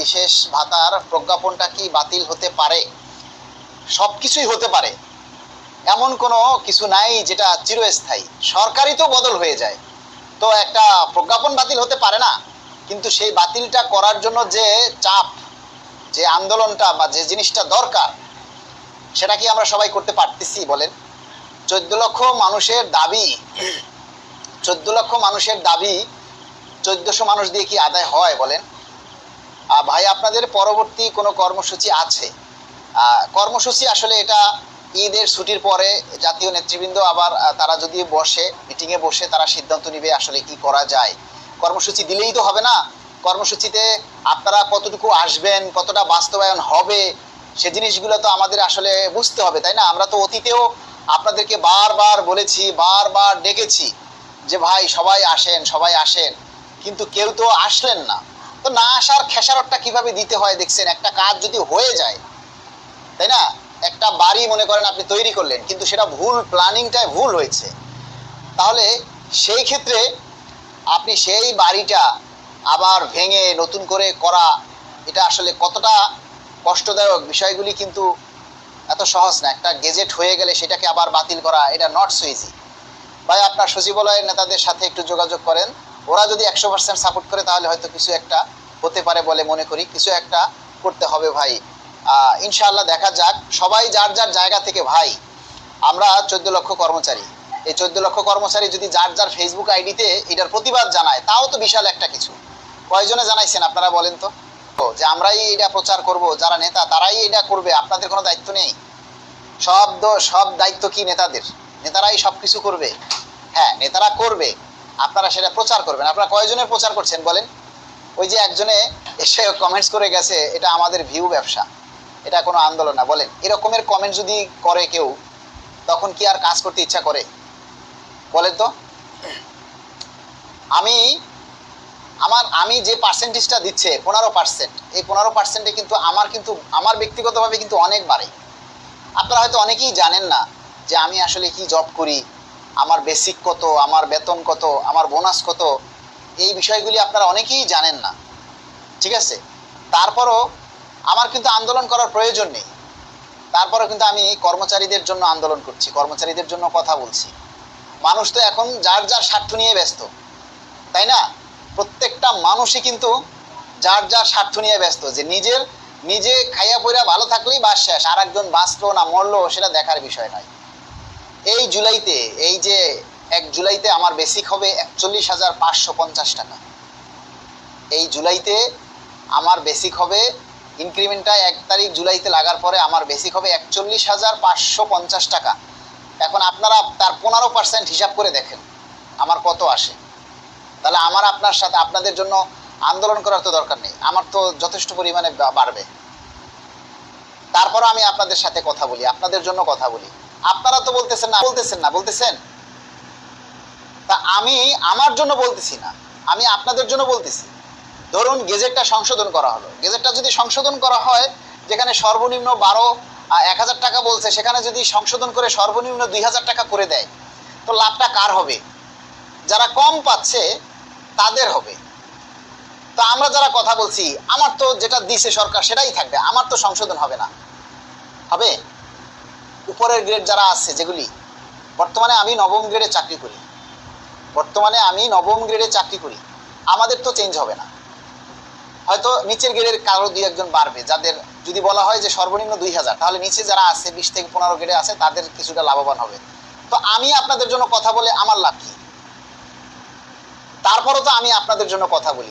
বিশেষ ভাতার প্রজ্ঞাপনটা কি বাতিল হতে পারে? সব কিছুই হতে পারে। এমন কোনো কিছু নাই যেটা চিরস্থায়ী। সরকারই তো বদল হয়ে যায়। তো একটা প্রজ্ঞাপন বাতিল হতে পারে না, কিন্তু সেই বাতিলটা করার জন্য যে চাপ, যে আন্দোলনটা বা যে জিনিসটা দরকার, সেটা কি আমরা সবাই করতে পারতেছি বলেন? চোদ্দ লক্ষ মানুষের দাবি, চোদ্দ লক্ষ মানুষের দাবি চোদ্দশো মানুষ দিয়ে কি আদায় হয় বলেন? ভাই, আপনাদের পরবর্তী কোনো কর্মসূচি আছে? কর্মসূচি আসলে এটা ঈদের ছুটির পরে জাতীয় নেতৃবৃন্দ আবার তারা যদি বসে, মিটিংয়ে বসে তারা সিদ্ধান্ত নিবে আসলে কি করা যায়। কর্মসূচি দিলেই তো হবে না। কর্মসূচিতে আপনারা কতটুকু আসবেন, কতটা বাস্তবায়ন হবে, সে জিনিসগুলো তো আমাদের আসলে বুঝতে হবে, তাই না? আমরা তো অতীতেও আপনাদেরকে বারবার বলেছি, বারবার ডেকেছি যে, ভাই, সবাই আসেন সবাই আসেন। কিন্তু কেউ তো আসলেন না। তো না আসার খেসারতটা কীভাবে দিতে হয় দেখছেন? একটা কাজ যদি হয়ে যায়, তাই না? একটা বাড়ি মনে করেন আপনি তৈরি করলেন, কিন্তু সেটা ভুল প্ল্যানিংটাই ভুল হয়েছে। তাহলে সেই ক্ষেত্রে আপনি সেই বাড়িটা আবার ভেঙে নতুন করে করা, এটা আসলে কতটা কষ্টদায়ক বিষয়গুলি কিন্তু এত সহজ না। একটা গেজেট হয়ে গেলে সেটাকে আবার বাতিল করা, এটা নট সো ইজি ভাই, আপনার সচিবালয়ের নেতাদের সাথে একটু যোগাযোগ করেন। ওরা যদি একশো পার্সেন্ট সাপোর্ট করে, তাহলে হয়তো কিছু একটা হতে পারে বলে মনে করি। কিছু একটা করতে হবে ভাই। ইনশাআল্লাহ দেখা যাক। সবাই যার যার জায়গা থেকে ভাই, আমরা চোদ্দ লক্ষ কর্মচারী। এই চোদ্দ লক্ষ কর্মচারী যদি যার যার ফেসবুক আইডিতে এটার প্রতিবাদ জানায়, তাও তো বিশাল একটা কিছু। কয়জনে জানাইছেন আপনারা বলেন তো? যে আমরাই এটা প্রচার করব, যারা নেতা, তারাই এটা করবে, আপনাদের কোনো দায়িত্ব নেই। সব সব দায়িত্ব কি নেতাদের? নেতারাই সব কিছু করবে। হ্যাঁ নেতারা করবে। আপনারা সেটা প্রচার করবেন। আপনারা কয়জনের প্রচার করছেন বলেন? ওই যে একজনে এসে কমেন্টস করে গেছে, এটা আমাদের ভিউ ব্যবসা। এটা কোনো আন্দোলন না, বলেন। এরকমের কমেন্ট যদি করে কেউ, তখন কি আর কাজ করতে ইচ্ছা করে? বলেন তো। আমি, আমার, আমি যে পার্সেন্টেজটা দিচ্ছে, পনেরো পার্সেন্ট এই পনেরো পার্সেন্টে কিন্তু আমার কিন্তু, আমার ব্যক্তিগতভাবে কিন্তু অনেক বাড়ে। আপনারা হয়তো অনেকেই জানেন না যে আমি আসলে কি জব করি আমার বেসিক কত, আমার বেতন কত, আমার বোনাস কত, এই বিষয়গুলি আপনারা অনেকেই জানেন না। ঠিক আছে? তারপরও আমার কিন্তু আন্দোলন করার প্রয়োজন নেই। তারপরেও কিন্তু আমি কর্মচারীদের জন্য আন্দোলন করছি, কর্মচারীদের জন্য কথা বলছি। মানুষ তো এখন যার যার স্বার্থ নিয়ে ব্যস্ত, তাই না? প্রত্যেকটা মানুষই কিন্তু যার যার স্বার্থ নিয়ে ব্যস্ত, যে নিজের, নিজে খাইয়া পইরা ভালো থাকলেই বাস শেষ আর একজন বাঁচলো না মরলো সেটা দেখার বিষয় নয়। এই জুলাইতে, এই যে এক জুলাইতে আমার বেসিক হবে একচল্লিশ হাজার পাঁচশো পঞ্চাশ টাকা। এই জুলাইতে আমার বেসিক হবে ইনক্রিমেন্টটা এক তারিখ জুলাইতে লাগার পরে আমার বেসিক হবে একচল্লিশ হাজার পাঁচশো পঞ্চাশ টাকা। এখন আপনারা তার পনেরো পার্সেন্ট হিসাব করে দেখেন, আমার কত আসে। তাহলে আমার আপনার সাথে, আপনাদের জন্য আন্দোলন করার তো দরকার নেই, আমার তো যথেষ্ট পরিমাণে বাড়বে। তারপরও আমি আপনাদের সাথে কথা বলি, আপনাদের জন্য কথা বলি। আপনারা তো বলতেছেন না বলতেছেন না, বলতেছেন? তা আমি আমার জন্য বলতেছি না, আমি আপনাদের জন্য বলতেছি। ধরুন গেজেটটা সংশোধন করা হলো। গেজেটটা যদি সংশোধন করা হয়, যেখানে সর্বনিম্ন বারো এক হাজার টাকা বলছে, সেখানে যদি সংশোধন করে সর্বনিম্ন দুই হাজার টাকা করে দেয়, তো লাভটা কার হবে? যারা কম পাচ্ছে, তাদের হবে। তো আমরা যারা কথা বলছি, আমার তো যেটা দিছে সরকার, সেটাই থাকবে। আমার তো সংশোধন হবে না। হবে? উপরের গ্রেড যারা আছে যেগুলি, বর্তমানে আমি নবম গ্রেডে চাকরি করি। বর্তমানে আমি নবম গ্রেডে চাকরি করি। আমাদের তো চেঞ্জ হবে না। হয়তো নিচের গ্রেডের কারও দুই একজন বাড়বে, যাদের যদি বলা হয় যে সর্বনিম্ন দুই হাজার, তাহলে নিচে যারা আছে, বিশ থেকে পনেরো গ্রেডে আছে, তাদের কিছুটা লাভবান হবে। তো আমি আপনাদের জন্য কথা বলে আমার লাভ কি? তারপরও তো আমি আপনাদের জন্য কথা বলি।